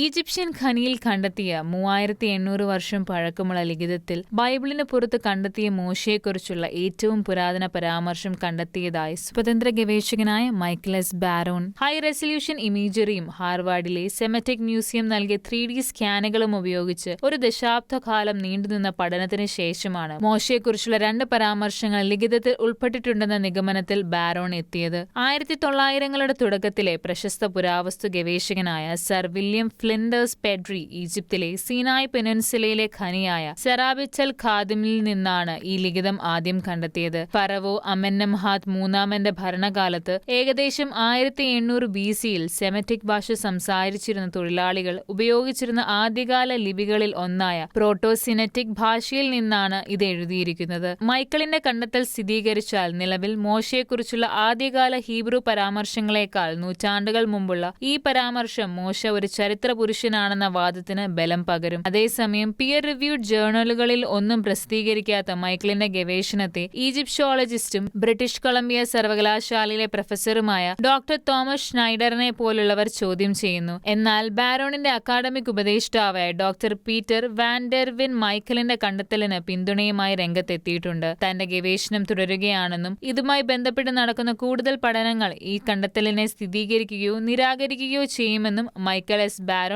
Egyptian ഖനിയിൽ കണ്ടെത്തിയ മൂവായിരത്തി എണ്ണൂറ് വർഷം പഴക്കമുള്ള ലിഖിതത്തിൽ ബൈബിളിന് പുറത്ത് കണ്ടെത്തിയ മോശയെക്കുറിച്ചുള്ള ഏറ്റവും പുരാതന പരാമർശം കണ്ടെത്തിയതായി സ്വതന്ത്ര ഗവേഷകനായ മൈക്കിളസ് ബാരോൺ. ഹൈ റെസൊല്യൂഷൻ ഇമേജറിയും ഹാർവാർഡിലെ സെമറ്റിക് മ്യൂസിയം നൽകിയ ത്രീ ഡി സ്കാനുകളും ഉപയോഗിച്ച് ഒരു ദശാബ്ദകാലം നീണ്ടുനിന്ന പഠനത്തിന് ശേഷമാണ് മോശയെക്കുറിച്ചുള്ള രണ്ട് പരാമർശങ്ങൾ ലിഖിതത്തിൽ ഉൾപ്പെട്ടിട്ടുണ്ടെന്ന നിഗമനത്തിൽ ബാരോൺ എത്തിയത്. ആയിരത്തി തൊള്ളായിരങ്ങളുടെ തുടക്കത്തിലെ പ്രശസ്ത പുരാവസ്തു ഗവേഷകനായ സർ വില്യം ഫ്ലിൻഡേഴ്സ് പെഡ്രി ഈജിപ്തിലെ സീനായ് പെനൻസിലയിലെ ഖനിയായ സെറാബിച്ചൽ ഖാദിമിൽ നിന്നാണ് ഈ ലിഖിതം ആദ്യം കണ്ടെത്തിയത്. ഫറവോ അമന്നംഹാദ് മൂന്നാമന്റെ ഭരണകാലത്ത് ഏകദേശം ആയിരത്തി എണ്ണൂറ് ബി സിയിൽ സെമറ്റിക് ഭാഷ സംസാരിച്ചിരുന്ന തൊഴിലാളികൾ ഉപയോഗിച്ചിരുന്ന ആദ്യകാല ലിപികളിൽ ഒന്നായ പ്രോട്ടോസിനറ്റിക് ഭാഷയിൽ നിന്നാണ് ഇത് എഴുതിയിരിക്കുന്നത്. മൈക്കിളിന്റെ കണ്ടെത്തൽ സ്ഥിരീകരിച്ചാൽ നിലവിൽ മോശയെക്കുറിച്ചുള്ള ആദ്യകാല ഹീബ്രു പരാമർശങ്ങളെക്കാൾ നൂറ്റാണ്ടുകൾ മുമ്പുള്ള ഈ പരാമർശം മോശ ഒരു ചരിത്ര പുരുഷനാണെന്ന വാദത്തിന് ബലം പകരും. അതേസമയം പിയർ റിവ്യൂഡ് ജേർണലുകളിൽ ഒന്നും പ്രസിദ്ധീകരിക്കാത്ത മൈക്കിളിന്റെ ഗവേഷണത്തെ ഈജിപ്ഷ്യോളജിസ്റ്റും ബ്രിട്ടീഷ് കൊളംബിയ സർവകലാശാലയിലെ പ്രൊഫസറുമായ ഡോക്ടർ തോമസ് ഷ്നൈഡറിനെ പോലുള്ളവർ ചോദ്യം ചെയ്യുന്നു. എന്നാൽ ബാരോണിന്റെ അക്കാഡമിക് ഉപദേഷ്ടാവായ ഡോക്ടർ പീറ്റർ വാൻഡെർവിൻ മൈക്കിളിന്റെ കണ്ടെത്തലിന് പിന്തുണയുമായി രംഗത്തെത്തിയിട്ടുണ്ട്. തന്റെ ഗവേഷണം തുടരുകയാണെന്നും ഇതുമായി ബന്ധപ്പെട്ട് നടക്കുന്ന കൂടുതൽ പഠനങ്ങൾ ഈ കണ്ടെത്തലിനെ സ്ഥിരീകരിക്കുകയോ നിരാകരിക്കുകയോ ചെയ്യുമെന്നും മൈക്കൽ എസ്. ബാ